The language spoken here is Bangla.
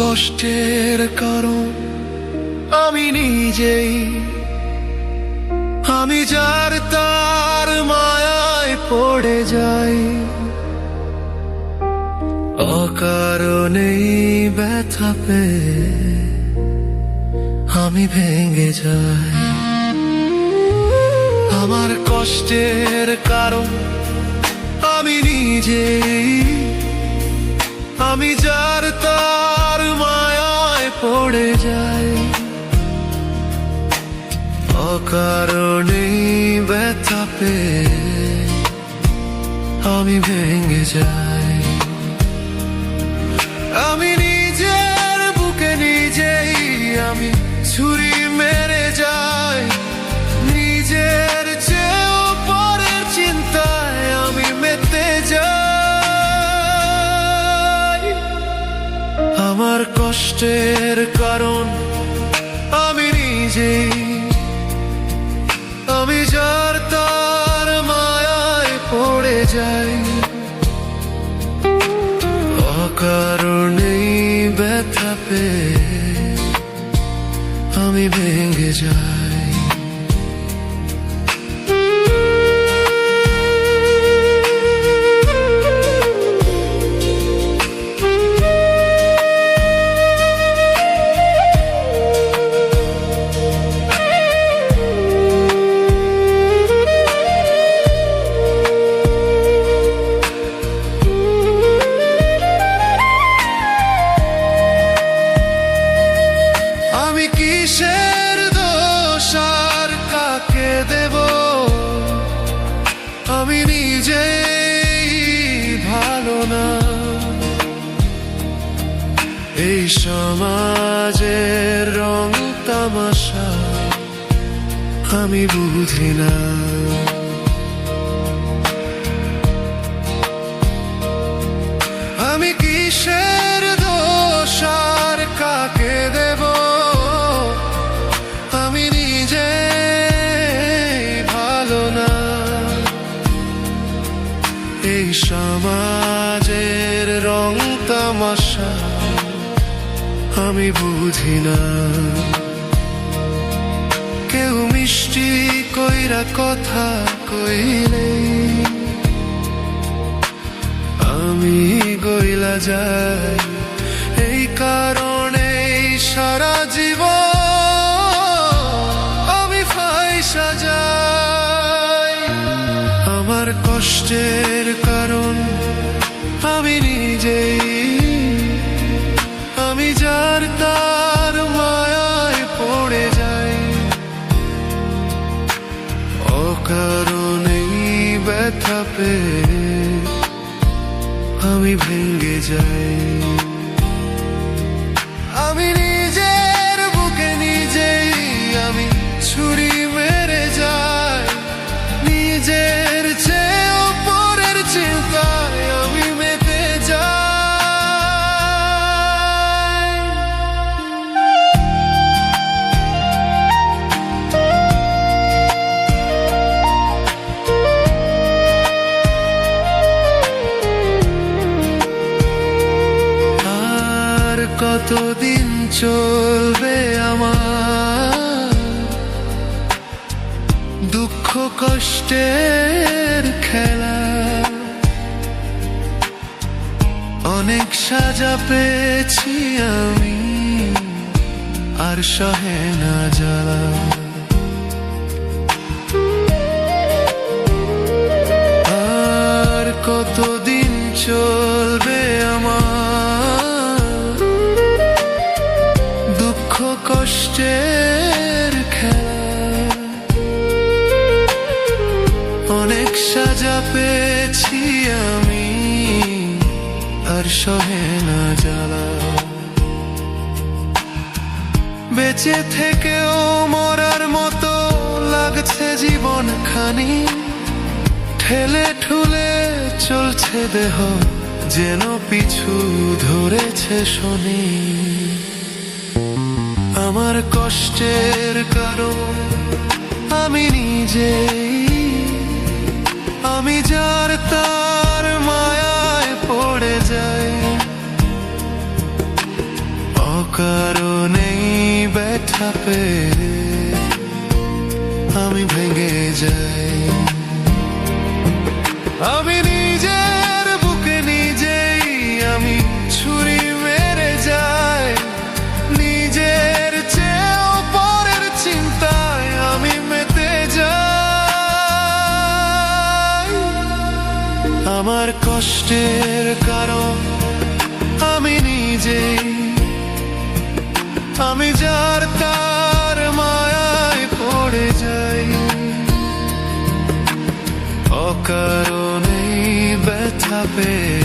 কষ্টের কারণ আমি নিজেই। আমি যার তার মায়ায় পড়ে যাই। অকারণেই ব্যথা পেয়ে আমি ভেঙে যাই। আমার কষ্টের কারণ আমি নিজেই। আমি যার তার পড়ে যায়। অকারণেই ব্যথা পেয়ে আমি ভেঙে যাই। আমি নিজের বুকে নিজেই আমি ছুরি মেরে আমার কষ্টের কারণ, আমি নিজে। আমি যার তার মায়ায় পড়ে যাই। অকারণেই ব্যথা পেয়ে আমি ভেঙে যাই। এই সমাজের রং তামাশা, আমি বুঝি না। আমি কিসের দোষ আর কাকে দেব? আমি নিজে ভালো না। এই সমাজের রং তামাশা আমি বুঝি না। কেউ মিষ্টি কইরা কথা কইলেই আমি গইলা যাই। এই কারণে সারা জীবন আমি ফাইসা যাই। আমার কষ্টের আমি ভেঙে যাই। কতদিন চলবে আমার? দুঃখ কষ্টের খেলা। অনেক সাজা পেয়েছি আমি, আর সহে না জ্বালা। আর কতদিন চলবে কষ্টের খেলা। অনেক সাজা পেয়েছি আমি, আর সহে না জ্বালা। বেঁচে থেকেও মরার মতো লাগছে জীবন খানি। ঠেলে ঠুলে চলছে দেহ, যেন পিছু ধরেছে শনি। আমার কষ্টের কারণ আমি নিজেই। আমি যার তার মায়ায় পড়ে যাই। অকারণেই ব্যথা পেয়ে আমি ভেঙে যাই। আমি কষ্টের কারণ আমি নিজেই। আমি যার তার মায়ায় পড়ে যাই। অকারণেই ব্যথা পেয়ে